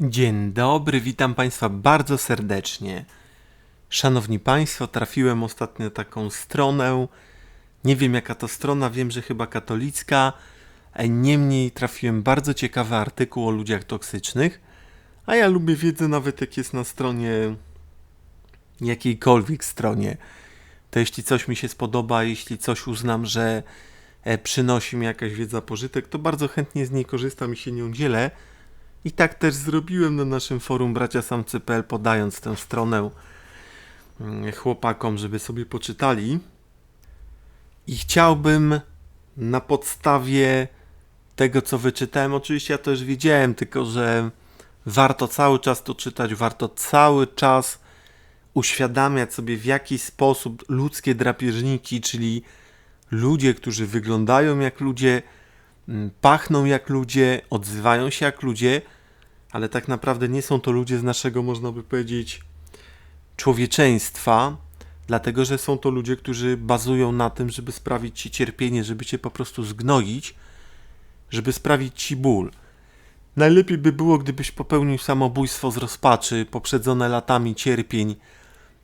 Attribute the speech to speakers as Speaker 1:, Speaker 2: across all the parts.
Speaker 1: Dzień dobry, witam Państwa bardzo serdecznie. Szanowni Państwo, trafiłem ostatnio na taką stronę. Nie wiem jaka to strona, wiem, że chyba katolicka. Niemniej trafiłem bardzo ciekawy artykuł o ludziach toksycznych. A ja lubię wiedzę nawet jak jest na stronie jakiejkolwiek stronie. To jeśli coś mi się spodoba, jeśli coś uznam, że e, przynosi mi jakaś wiedza pożytek, to bardzo chętnie z niej korzystam i się nią dzielę. I tak też zrobiłem na naszym forum braciasamcy.pl, podając tę stronę mm, chłopakom, żeby sobie poczytali. I chciałbym na podstawie tego, co wyczytałem, oczywiście ja to już wiedziałem, tylko że warto cały czas to czytać, warto cały czas uświadamiać sobie, w jaki sposób ludzkie drapieżniki, czyli ludzie, którzy wyglądają jak ludzie, mm, pachną jak ludzie, odzywają się jak ludzie, ale tak naprawdę nie są to ludzie z naszego, można by powiedzieć, człowieczeństwa, dlatego że są to ludzie, którzy bazują na tym, żeby sprawić ci cierpienie, żeby cię po prostu zgnoić, żeby sprawić ci ból. Najlepiej by było, gdybyś popełnił samobójstwo z rozpaczy, poprzedzone latami cierpień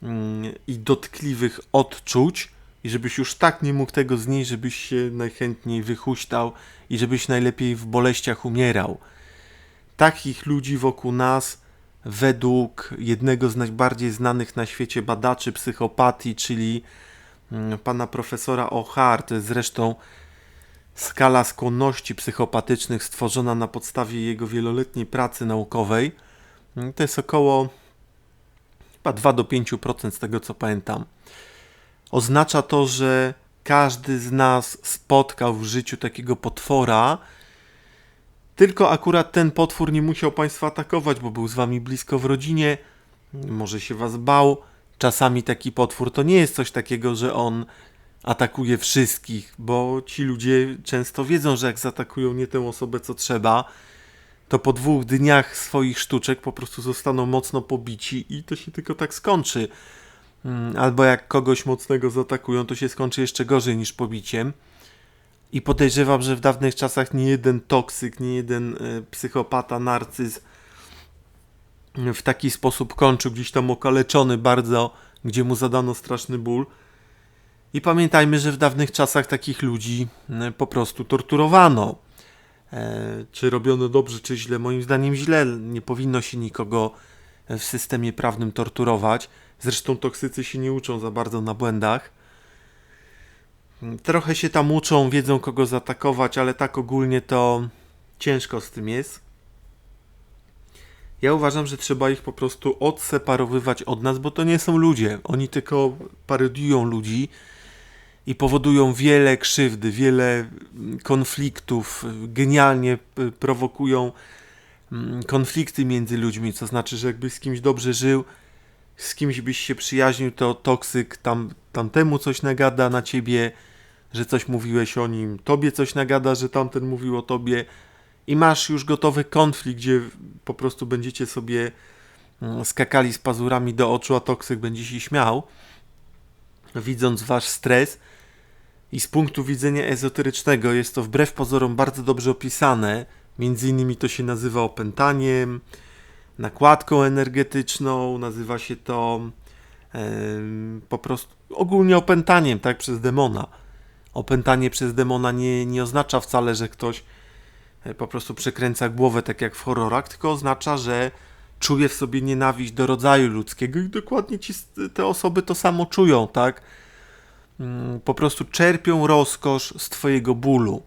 Speaker 1: mm, i dotkliwych odczuć, i żebyś już tak nie mógł tego znieść, żebyś się najchętniej wychuśtał i żebyś najlepiej w boleściach umierał takich ludzi wokół nas, według jednego z najbardziej znanych na świecie badaczy psychopatii, czyli mm, pana profesora jest zresztą skala skłonności psychopatycznych stworzona na podstawie jego wieloletniej pracy naukowej. Mm, To jest około chyba 2 do 5% z tego co pamiętam. Oznacza to, że każdy z nas spotkał w życiu takiego potwora, tylko akurat ten potwór nie musiał Państwa atakować, bo był z Wami blisko w rodzinie, może się Was bał. Czasami taki potwór to nie jest coś takiego, że on atakuje wszystkich, bo ci ludzie często wiedzą, że jak zaatakują nie tę osobę, co trzeba, to po dwóch dniach swoich sztuczek po prostu zostaną mocno pobici i to się tylko tak skończy. Mm, Albo jak kogoś mocnego zaatakują, to się skończy jeszcze gorzej niż pobiciem. I podejrzewam, że w dawnych czasach nie jeden toksyk, nie jeden e, psychopata, narcyz w taki sposób kończył, gdzieś tam okaleczony bardzo, gdzie mu zadano straszny ból. I pamiętajmy, że w dawnych czasach takich ludzi e, po prostu torturowano. E, Czy robiono dobrze, czy źle? Moim zdaniem źle. Nie powinno się nikogo w systemie prawnym torturować. Zresztą toksycy się nie uczą za bardzo na błędach. Trochę się tam uczą, wiedzą kogo zaatakować, ale tak ogólnie to ciężko z tym jest. Ja uważam, że trzeba ich po prostu odseparowywać od nas, bo to nie są ludzie. Oni tylko parodiują ludzi i powodują wiele krzywdy, wiele mm, konfliktów, genialnie p- prowokują mm, konflikty między ludźmi, co znaczy, że jakbyś z kimś dobrze żył, z kimś byś się przyjaźnił, to toksyk tam, tamtemu coś nagada na ciebie, że coś mówiłeś o nim, tobie coś nagada, że tamten mówił o tobie i masz już gotowy konflikt, gdzie po prostu będziecie sobie mm, skakali z pazurami do oczu, a toksyk będzie się śmiał, widząc wasz stres. I z punktu widzenia ezoterycznego jest to wbrew pozorom bardzo dobrze opisane. Między innymi to się nazywa opętaniem, nakładką energetyczną, nazywa się to em, po prostu ogólnie opętaniem, tak, przez demona. Opętanie przez demona nie, nie oznacza wcale, że ktoś e, po prostu przekręca głowę, tak jak w horrorach, tylko oznacza, że czuje w sobie nienawiść do rodzaju ludzkiego i dokładnie ci, te osoby to samo czują, tak? Mm, Po prostu czerpią rozkosz z twojego bólu.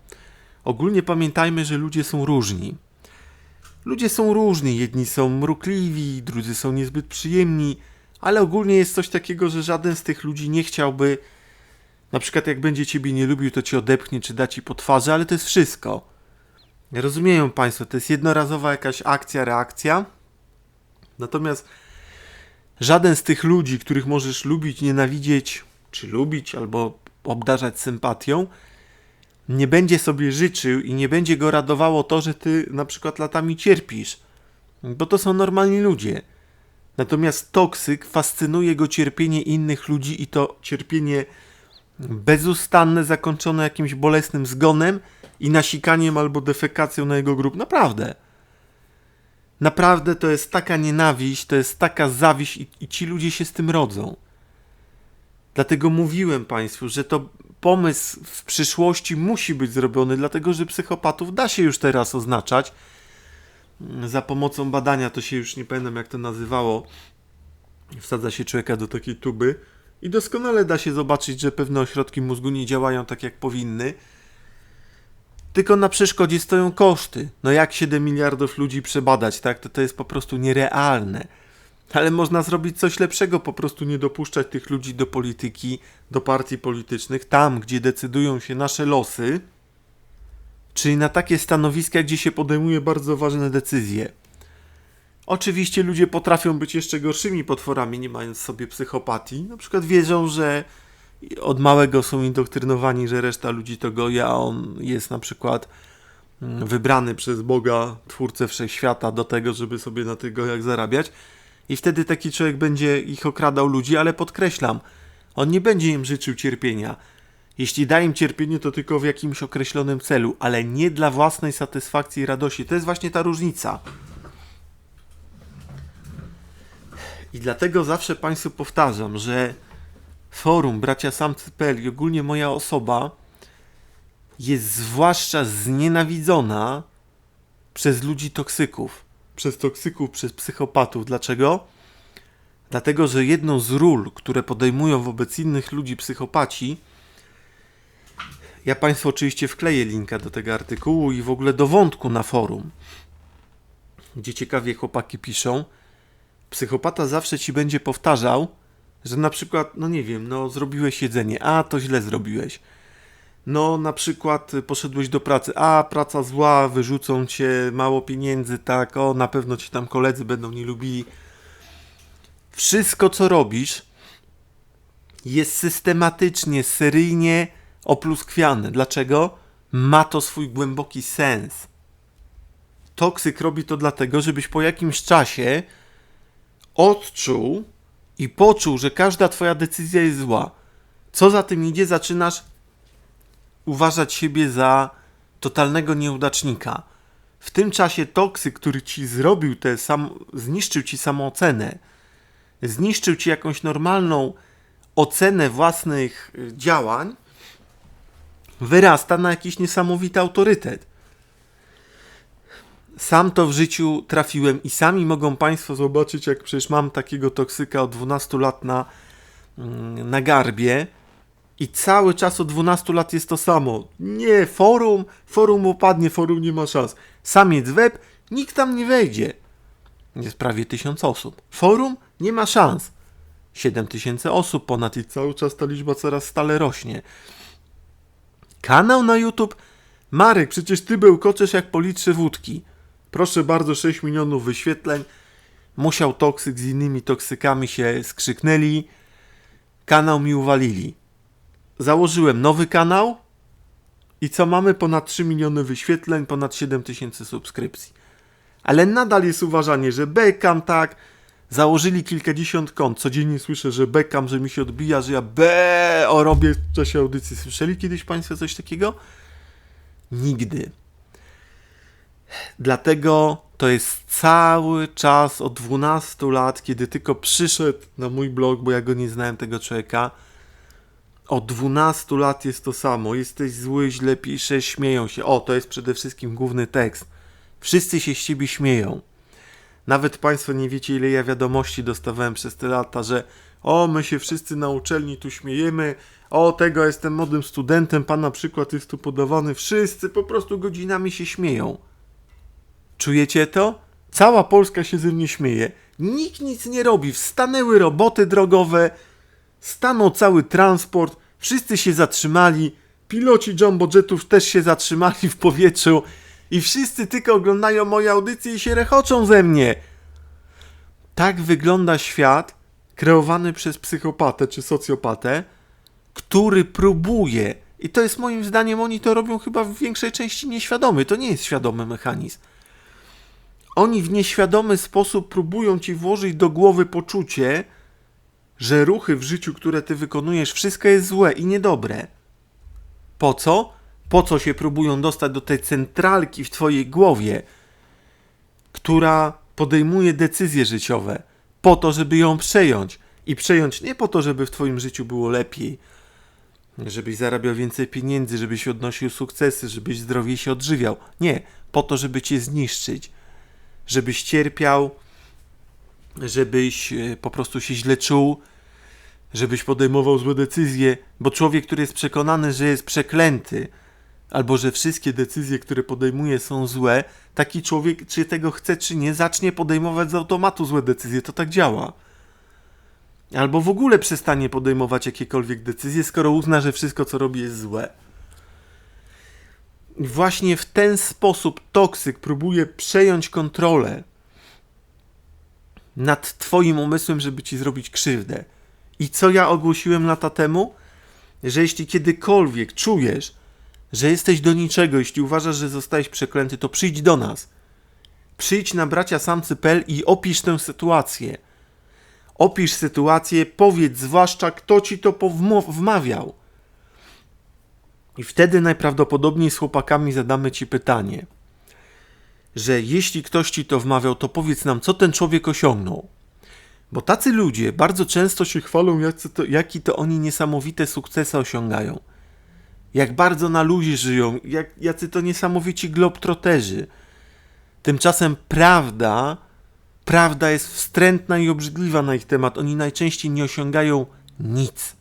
Speaker 1: Ogólnie pamiętajmy, że ludzie są różni. Ludzie są różni, jedni są mrukliwi, drudzy są niezbyt przyjemni, ale ogólnie jest coś takiego, że żaden z tych ludzi nie chciałby, na przykład jak będzie ciebie nie lubił, to ci odepchnie czy da ci po twarzy, ale to jest wszystko. Rozumieją Państwo, to jest jednorazowa jakaś akcja, reakcja. Natomiast żaden z tych ludzi, których możesz lubić, nienawidzieć, czy lubić, albo obdarzać sympatią, nie będzie sobie życzył i nie będzie go radowało to, że ty na przykład latami cierpisz. Bo to są normalni ludzie. Natomiast toksyk fascynuje go cierpienie innych ludzi i to cierpienie bezustanne, zakończone jakimś bolesnym zgonem i nasikaniem albo defekacją na jego grób. Naprawdę. Naprawdę to jest taka nienawiść, to jest taka zawiść i, i ci ludzie się z tym rodzą. Dlatego mówiłem Państwu, że to pomysł w przyszłości musi być zrobiony, dlatego że psychopatów da się już teraz oznaczać. Za pomocą badania, to się już nie pamiętam jak to nazywało, wsadza się człowieka do takiej tuby i doskonale da się zobaczyć, że pewne ośrodki mózgu nie działają tak jak powinny. Tylko na przeszkodzie stoją koszty. No jak 7 miliardów ludzi przebadać, tak? To to jest po prostu nierealne. Ale można zrobić coś lepszego, po prostu nie dopuszczać tych ludzi do polityki, do partii politycznych, tam gdzie decydują się nasze losy, czyli na takie stanowiska, gdzie się podejmuje bardzo ważne decyzje. Oczywiście ludzie potrafią być jeszcze gorszymi potworami, nie mając sobie psychopatii. Na przykład wierzą, że od małego są indoktrynowani, że reszta ludzi to goje, a on jest na przykład mm, wybrany przez Boga, twórcę wszechświata, do tego, żeby sobie na tych gojach zarabiać. I wtedy taki człowiek będzie ich okradał ludzi, ale podkreślam, on nie będzie im życzył cierpienia. Jeśli da im cierpienie, to tylko w jakimś określonym celu, ale nie dla własnej satysfakcji i radości. To jest właśnie ta różnica. I dlatego zawsze Państwu powtarzam, że forum bracia samcy.pl i ogólnie moja osoba jest zwłaszcza znienawidzona przez ludzi toksyków. Przez toksyków, przez psychopatów. Dlaczego? Dlatego, że jedną z ról, które podejmują wobec innych ludzi psychopaci, ja Państwu oczywiście wkleję linka do tego artykułu i w ogóle do wątku na forum, gdzie ciekawie chłopaki piszą, psychopata zawsze ci będzie powtarzał, że na przykład, no nie wiem, no zrobiłeś jedzenie, a to źle zrobiłeś. No na przykład poszedłeś do pracy, a praca zła, wyrzucą cię, mało pieniędzy, tak, o na pewno ci tam koledzy będą nie lubili. Wszystko co robisz jest systematycznie, seryjnie opluskwiane. Dlaczego? Ma to swój głęboki sens. Toksyk robi to dlatego, żebyś po jakimś czasie odczuł i poczuł, że każda twoja decyzja jest zła. Co za tym idzie, zaczynasz uważać siebie za totalnego nieudacznika. W tym czasie toksyk, który ci zrobił te sam, zniszczył ci samoocenę, zniszczył ci jakąś normalną ocenę własnych y, działań, wyrasta na jakiś niesamowity autorytet. Sam to w życiu trafiłem i sami mogą Państwo zobaczyć, jak przecież mam takiego toksyka od 12 lat na, mm, na garbie i cały czas od 12 lat jest to samo. Nie, forum, forum upadnie, forum nie ma szans. Samiec web, nikt tam nie wejdzie. Jest prawie 1000 osób. Forum nie ma szans. 7000 osób ponad i cały czas ta liczba coraz stale rośnie. Kanał na YouTube? Marek, przecież ty bełkoczesz jak po litrze wódki. Proszę bardzo, 6 milionów wyświetleń. Musiał toksyk z innymi toksykami się skrzyknęli. Kanał mi uwalili. Założyłem nowy kanał i co mamy? Ponad 3 miliony wyświetleń, ponad 7 tysięcy subskrypcji. Ale nadal jest uważanie, że bekam tak. Założyli kilkadziesiąt kont. Codziennie słyszę, że bekam, że mi się odbija, że ja be o robię w czasie audycji. Słyszeli kiedyś Państwo coś takiego? Nigdy. Dlatego to jest cały czas od 12 lat, kiedy tylko przyszedł na mój blog, bo ja go nie znałem tego człowieka. Od 12 lat jest to samo. Jesteś zły, źle piszesz, śmieją się. O, to jest przede wszystkim główny tekst. Wszyscy się z ciebie śmieją. Nawet Państwo nie wiecie, ile ja wiadomości dostawałem przez te lata, że o, my się wszyscy na uczelni tu śmiejemy, o, tego jestem młodym studentem, pan na przykład jest tu podawany. Wszyscy po prostu godzinami się śmieją. Czujecie to? Cała Polska się ze mnie śmieje. Nikt nic nie robi. Wstanęły roboty drogowe, stanął cały transport, wszyscy się zatrzymali, piloci jumbo jetów też się zatrzymali w powietrzu i wszyscy tylko oglądają moje audycje i się rechoczą ze mnie. Tak wygląda świat kreowany przez psychopatę czy socjopatę, który próbuje, i to jest moim zdaniem, oni to robią chyba w większej części nieświadomy, to nie jest świadomy mechanizm. Oni w nieświadomy sposób próbują ci włożyć do głowy poczucie, że ruchy w życiu, które ty wykonujesz, wszystko jest złe i niedobre. Po co? Po co się próbują dostać do tej centralki w twojej głowie, która podejmuje decyzje życiowe po to, żeby ją przejąć. I przejąć nie po to, żeby w Twoim życiu było lepiej, żebyś zarabiał więcej pieniędzy, żebyś odnosił sukcesy, żebyś zdrowiej się odżywiał. Nie, po to, żeby Cię zniszczyć, żebyś cierpiał, żebyś e, po prostu się źle czuł, żebyś podejmował złe decyzje, bo człowiek, który jest przekonany, że jest przeklęty, albo że wszystkie decyzje, które podejmuje są złe, taki człowiek, czy tego chce, czy nie, zacznie podejmować z automatu złe decyzje. To tak działa. Albo w ogóle przestanie podejmować jakiekolwiek decyzje, skoro uzna, że wszystko, co robi, jest złe. Właśnie w ten sposób toksyk próbuje przejąć kontrolę nad Twoim umysłem, żeby Ci zrobić krzywdę. I co ja ogłosiłem lata temu? Że jeśli kiedykolwiek czujesz, że jesteś do niczego, jeśli uważasz, że zostałeś przeklęty, to przyjdź do nas. Przyjdź na bracia samcy.pl i opisz tę sytuację. Opisz sytuację, powiedz zwłaszcza, kto ci to wmawiał. I wtedy najprawdopodobniej z chłopakami zadamy ci pytanie, że jeśli ktoś ci to wmawiał, to powiedz nam, co ten człowiek osiągnął. Bo tacy ludzie bardzo często się chwalą, jacy to, jaki to oni niesamowite sukcesy osiągają. Jak bardzo na luzie żyją, jak, jacy to niesamowici globtroterzy. Tymczasem prawda, prawda jest wstrętna i obrzydliwa na ich temat. Oni najczęściej nie osiągają nic.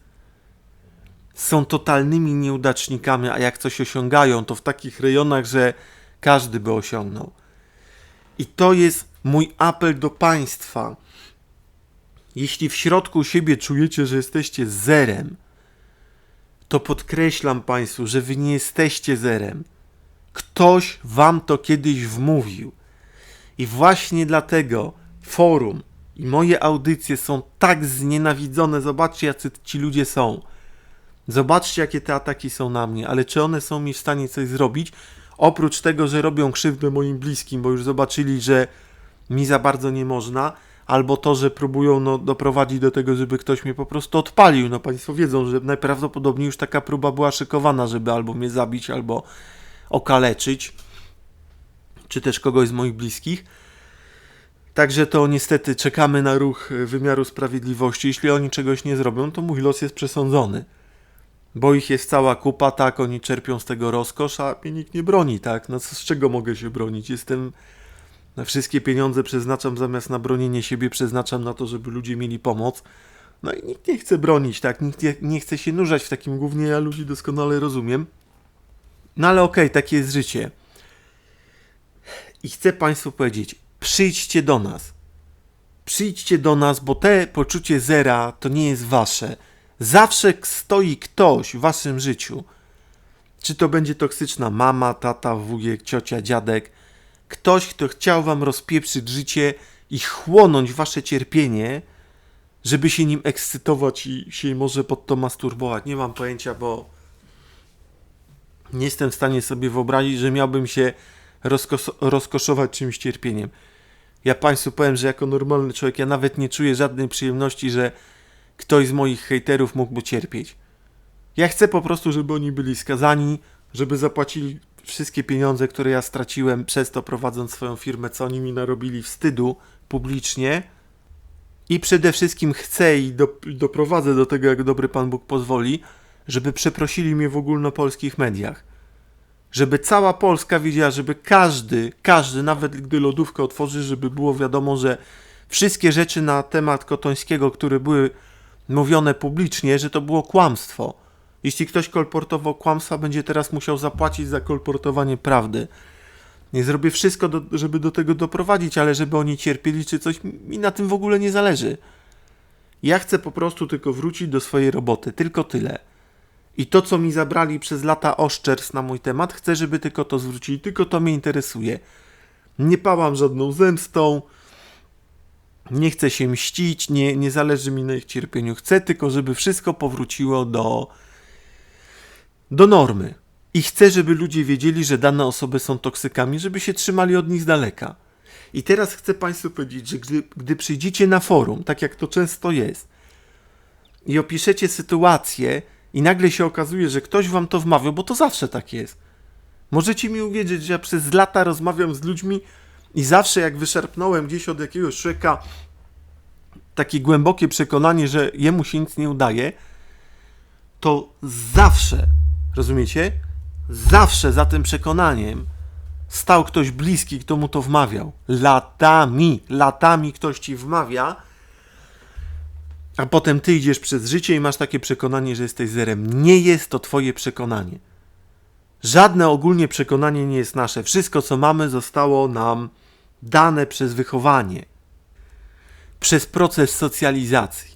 Speaker 1: Są totalnymi nieudacznikami, a jak coś osiągają, to w takich rejonach, że każdy by osiągnął. I to jest mój apel do Państwa. Jeśli w środku siebie czujecie, że jesteście zerem, to podkreślam Państwu, że Wy nie jesteście zerem. Ktoś Wam to kiedyś wmówił. I właśnie dlatego forum i moje audycje są tak znienawidzone. Zobaczcie, jacy ci ludzie są. Zobaczcie, jakie te ataki są na mnie, ale czy one są mi w stanie coś zrobić? Oprócz tego, że robią krzywdę moim bliskim, bo już zobaczyli, że mi za bardzo nie można, albo to, że próbują no, doprowadzić do tego, żeby ktoś mnie po prostu odpalił. No Państwo wiedzą, że najprawdopodobniej już taka próba była szykowana, żeby albo mnie zabić, albo okaleczyć, czy też kogoś z moich bliskich. Także to niestety czekamy na ruch wymiaru sprawiedliwości. Jeśli oni czegoś nie zrobią, to mój los jest przesądzony. Bo ich jest cała kupa, tak, oni czerpią z tego rozkosz, a mnie nikt nie broni, tak? No z czego mogę się bronić? Jestem na wszystkie pieniądze przeznaczam zamiast na bronienie siebie, przeznaczam na to, żeby ludzie mieli pomoc. No i nikt nie chce bronić, tak? Nikt nie, nie chce się nurzać w takim głównie, ja ludzi doskonale rozumiem. No ale okej, okay, takie jest życie. I chcę Państwu powiedzieć, przyjdźcie do nas. Przyjdźcie do nas, bo te poczucie zera to nie jest wasze. Zawsze stoi ktoś w waszym życiu. Czy to będzie toksyczna mama, tata, wujek, ciocia, dziadek – ktoś, kto chciał wam rozpieprzyć życie i chłonąć wasze cierpienie, żeby się nim ekscytować i się może pod to masturbować. Nie mam pojęcia, bo nie jestem w stanie sobie wyobrazić, że miałbym się rozkos- rozkoszować czymś cierpieniem. Ja Państwu powiem, że jako normalny człowiek ja nawet nie czuję żadnej przyjemności, że ktoś z moich hejterów mógłby cierpieć. Ja chcę po prostu, żeby oni byli skazani, żeby zapłacili wszystkie pieniądze, które ja straciłem przez to prowadząc swoją firmę, co oni mi narobili wstydu publicznie. I przede wszystkim chcę i do, doprowadzę do tego, jak dobry Pan Bóg pozwoli, żeby przeprosili mnie w ogólnopolskich mediach. Żeby cała Polska wiedziała, żeby każdy, każdy, nawet gdy lodówkę otworzy, żeby było wiadomo, że wszystkie rzeczy na temat Kotońskiego, które były mówione publicznie, że to było kłamstwo jeśli ktoś kolportował kłamstwa, będzie teraz musiał zapłacić za kolportowanie prawdy. Nie zrobię wszystko, do, żeby do tego doprowadzić, ale żeby oni cierpieli czy coś, mi na tym w ogóle nie zależy. Ja chcę po prostu tylko wrócić do swojej roboty, tylko tyle. I to, co mi zabrali przez lata oszczerstw na mój temat, chcę, żeby tylko to zwrócili, tylko to mnie interesuje. Nie pałam żadną zemstą, nie chcę się mścić, nie, nie zależy mi na ich cierpieniu. Chcę tylko, żeby wszystko powróciło do, do normy. I chcę, żeby ludzie wiedzieli, że dane osoby są toksykami, żeby się trzymali od nich z daleka. I teraz chcę Państwu powiedzieć, że gdy, gdy przyjdziecie na forum, tak jak to często jest, i opiszecie sytuację, i nagle się okazuje, że ktoś wam to wmawiał, bo to zawsze tak jest. Możecie mi uwierzyć, że ja przez lata rozmawiam z ludźmi I zawsze jak wyszarpnąłem gdzieś od jakiegoś człowieka takie głębokie przekonanie, że jemu się nic nie udaje, to zawsze, rozumiecie? Zawsze za tym przekonaniem stał ktoś bliski, kto mu to wmawiał. Latami, latami ktoś ci wmawia, a potem ty idziesz przez życie i masz takie przekonanie, że jesteś zerem. Nie jest to twoje przekonanie. Żadne ogólnie przekonanie nie jest nasze. Wszystko, co mamy, zostało nam dane przez wychowanie, przez proces socjalizacji.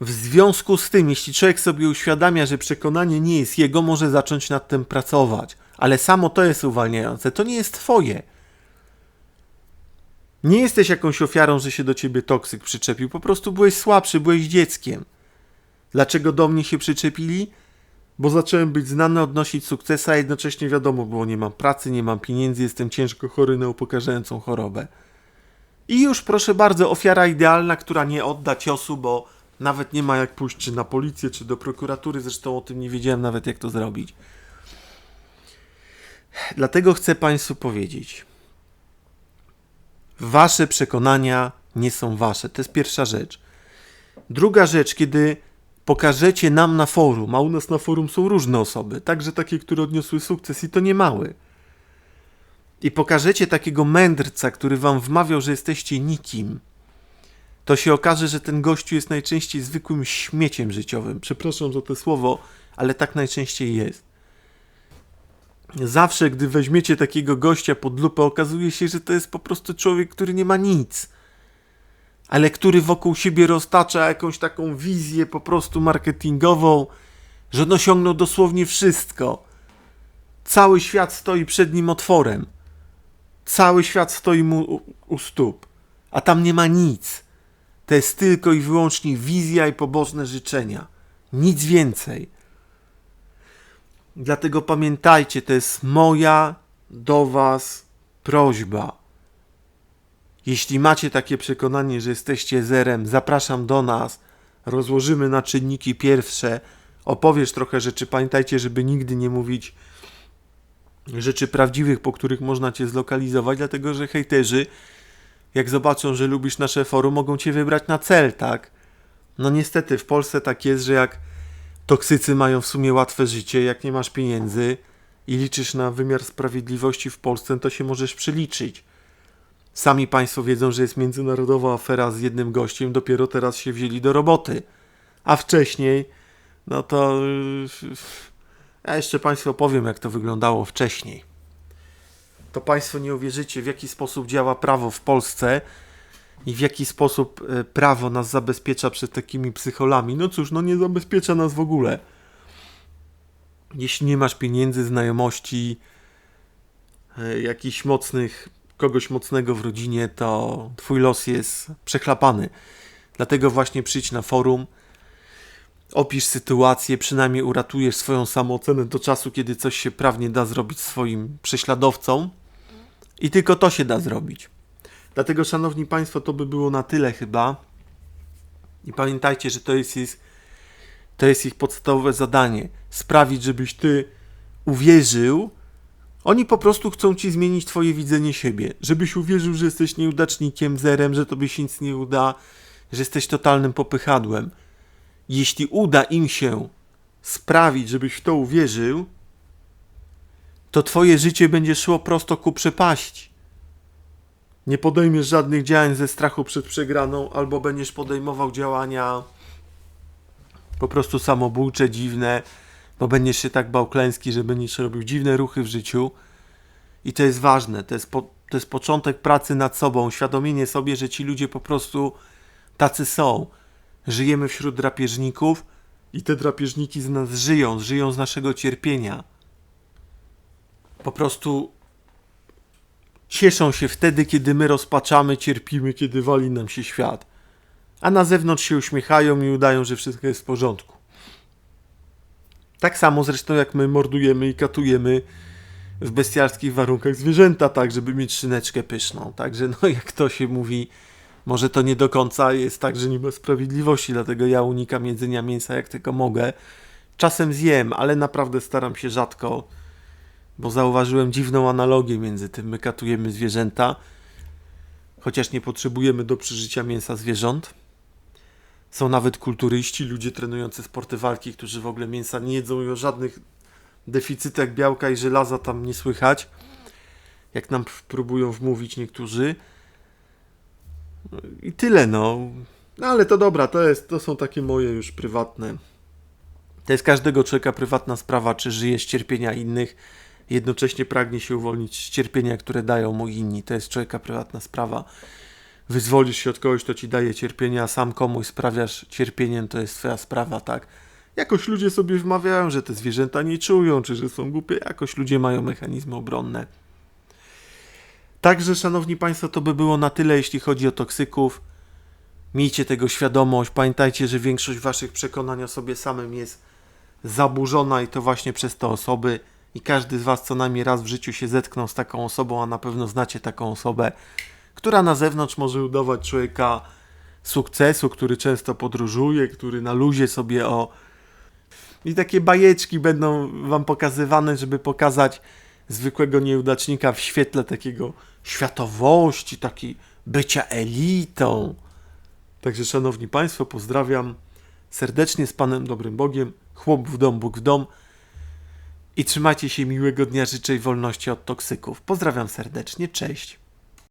Speaker 1: W związku z tym, jeśli człowiek sobie uświadamia, że przekonanie nie jest jego, może zacząć nad tym pracować. Ale samo to jest uwalniające. To nie jest twoje. Nie jesteś jakąś ofiarą, że się do ciebie toksyk przyczepił. Po prostu byłeś słabszy, byłeś dzieckiem. Dlaczego do mnie się przyczepili? Bo zacząłem być znany, odnosić sukcesy, a jednocześnie wiadomo było, nie mam pracy, nie mam pieniędzy, jestem ciężko chory na upokarzającą chorobę. I już proszę bardzo, ofiara idealna, która nie odda ciosu, bo nawet nie ma jak pójść czy na policję, czy do prokuratury. Zresztą o tym nie wiedziałem nawet, jak to zrobić. Dlatego chcę Państwu powiedzieć: Wasze przekonania nie są wasze. To jest pierwsza rzecz. Druga rzecz, kiedy pokażecie nam na forum, a u nas na forum są różne osoby, także takie, które odniosły sukces i to nie mały. I pokażecie takiego mędrca, który wam wmawiał, że jesteście nikim, to się okaże, że ten gościu jest najczęściej zwykłym śmieciem życiowym. Przepraszam za to słowo, ale tak najczęściej jest. Zawsze, gdy weźmiecie takiego gościa pod lupę, okazuje się, że to jest po prostu człowiek, który nie ma nic, ale który wokół siebie roztacza jakąś taką wizję po prostu marketingową, że on osiągnął dosłownie wszystko. Cały świat stoi przed nim otworem. Cały świat stoi mu u, u stóp, a tam nie ma nic. To jest tylko i wyłącznie wizja i pobożne życzenia. Nic więcej. Dlatego pamiętajcie, to jest moja do Was prośba. Jeśli macie takie przekonanie, że jesteście zerem, zapraszam do nas. Rozłożymy na czynniki pierwsze. Opowiesz trochę rzeczy. Pamiętajcie, żeby nigdy nie mówić rzeczy prawdziwych, po których można cię zlokalizować, dlatego że hejterzy, jak zobaczą, że lubisz nasze forum, mogą cię wybrać na cel, tak? No niestety w Polsce tak jest, że jak toksycy mają w sumie łatwe życie, jak nie masz pieniędzy i liczysz na wymiar sprawiedliwości w Polsce, to się możesz przeliczyć. Sami Państwo wiedzą, że jest międzynarodowa afera z jednym gościem, dopiero teraz się wzięli do roboty. A wcześniej, no to. Ja jeszcze Państwu opowiem, jak to wyglądało wcześniej. To Państwo nie uwierzycie, w jaki sposób działa prawo w Polsce i w jaki sposób e, prawo nas zabezpiecza przed takimi psycholami. No cóż, no nie zabezpiecza nas w ogóle. Jeśli nie masz pieniędzy, znajomości, e, jakichś mocnych, kogoś mocnego w rodzinie, to twój los jest przechlapany. Dlatego właśnie przyjdź na forum, opisz sytuację, przynajmniej uratujesz swoją samoocenę do czasu, kiedy coś się prawnie da zrobić swoim prześladowcom. I tylko to się da zrobić. Dlatego, szanowni Państwo, to by było na tyle chyba. I pamiętajcie, że to jest ich, to jest ich podstawowe zadanie. Sprawić, żebyś ty uwierzył. Oni po prostu chcą ci zmienić twoje widzenie siebie. Żebyś uwierzył, że jesteś nieudacznikiem, zerem, że tobie się nic nie uda, że jesteś totalnym popychadłem. Jeśli uda im się sprawić, żebyś w to uwierzył, to twoje życie będzie szło prosto ku przepaści. Nie podejmiesz żadnych działań ze strachu przed przegraną, albo będziesz podejmował działania po prostu samobójcze, dziwne, bo będziesz się tak bał klęski, że będziesz robił dziwne ruchy w życiu. I to jest ważne, to jest, po, to jest początek pracy nad sobą, uświadomienie sobie, że ci ludzie po prostu tacy są. Żyjemy wśród drapieżników i te drapieżniki z nas żyją, żyją z naszego cierpienia. Po prostu cieszą się wtedy, kiedy my rozpaczamy, cierpimy, kiedy wali nam się świat. A na zewnątrz się uśmiechają i udają, że wszystko jest w porządku. Tak samo zresztą jak my mordujemy i katujemy w bestialskich warunkach zwierzęta, tak, żeby mieć szyneczkę pyszną. Także, no, jak to się mówi, może to nie do końca jest tak, że nie ma sprawiedliwości, dlatego ja unikam jedzenia mięsa jak tylko mogę. Czasem zjem, ale naprawdę staram się rzadko bo zauważyłem dziwną analogię między tym. My katujemy zwierzęta, chociaż nie potrzebujemy do przeżycia mięsa zwierząt. Są nawet kulturyści, ludzie trenujący sporty walki, którzy w ogóle mięsa nie jedzą i o żadnych deficytach białka i żelaza tam nie słychać, jak nam próbują wmówić niektórzy. No I tyle, no. No ale to dobra, to, jest, to są takie moje już prywatne. To jest każdego człowieka prywatna sprawa, czy żyje z cierpienia innych, jednocześnie pragnie się uwolnić z cierpienia, które dają mu inni. To jest człowieka prywatna sprawa. Wyzwolisz się od kogoś, kto ci daje cierpienie, a sam komuś sprawiasz cierpieniem, to jest twoja sprawa, tak? Jakoś ludzie sobie wmawiają, że te zwierzęta nie czują, czy że są głupie. Jakoś ludzie mają mechanizmy obronne. Także, szanowni państwo, to by było na tyle, jeśli chodzi o toksyków. Miejcie tego świadomość. Pamiętajcie, że większość waszych przekonań o sobie samym jest zaburzona i to właśnie przez te osoby. I każdy z was co najmniej raz w życiu się zetknął z taką osobą, a na pewno znacie taką osobę, która na zewnątrz może udawać człowieka sukcesu, który często podróżuje, który na luzie sobie o. I takie bajeczki będą wam pokazywane, żeby pokazać zwykłego nieudacznika w świetle takiego światowości, takiej bycia elitą. Także, szanowni państwo, pozdrawiam serdecznie z Panem Dobrym Bogiem. Chłop w dom, Bóg w dom. I trzymajcie się miłego dnia, życzę wolności od toksyków. Pozdrawiam serdecznie, cześć.